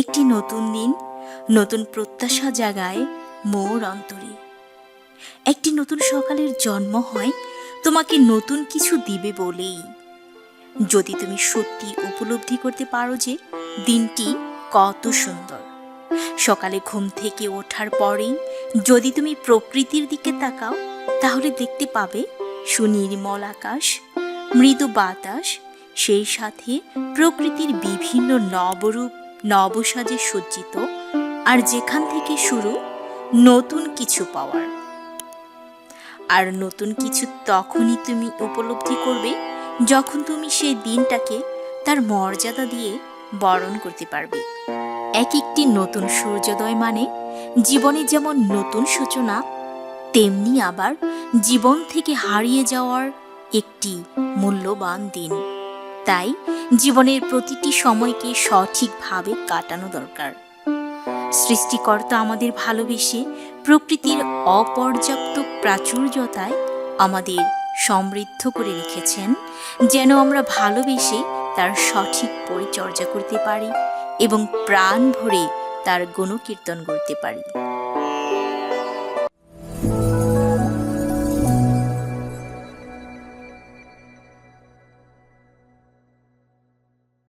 একটি নতুন দিন, নতুন প্রত্যাশা জাগায় মোর অন্তরে। একটি নতুন সকালের জন্ম হয়, তোমাকে নতুন কিছু দিবে বলেই। যদি তুমি সত্যি উপলব্ধি করতে পারো যে দিনটি কত সুন্দর। সকালে ঘুম থেকে ওঠার পরেই যদি তুমি প্রকৃতির দিকে তাকাও, তাহলে দেখতে পাবে সুনির্মল আকাশ, মৃদু বাতাস, সেই সাথে প্রকৃতির বিভিন্ন নবরূপ নবসাজে সজ্জিত, আর যেখান থেকে শুরু, নতুন কিছু পাওয়ার। আর নতুন কিছু তখনই তুমি উপলব্ধি করবে, যখন তুমি সেই দিনটাকে তার মর্যাদা দিয়ে বরণ করতে পারবে। এক একটি নতুন সূর্যোদয় মানে জীবনে যেমন নতুন সূচনা, তেমনি আবার জীবন থেকে হারিয়ে যাওয়ার একটি মূল্যবান দিন। তাই জীবনের প্রতিটি সময়কে সঠিকভাবে কাটানো দরকার। সৃষ্টিকর্তা আমাদের ভালোবেসে প্রকৃতির অপর্যাপ্ত প্রাচুর্যতায় আমাদের সমৃদ্ধ করে রেখেছেন, যেন আমরা ভালোবেসে তার সঠিক পরিচর্যা করতে পারি এবং প্রাণ ভরে তার গুণকীর্তন করতে পারি।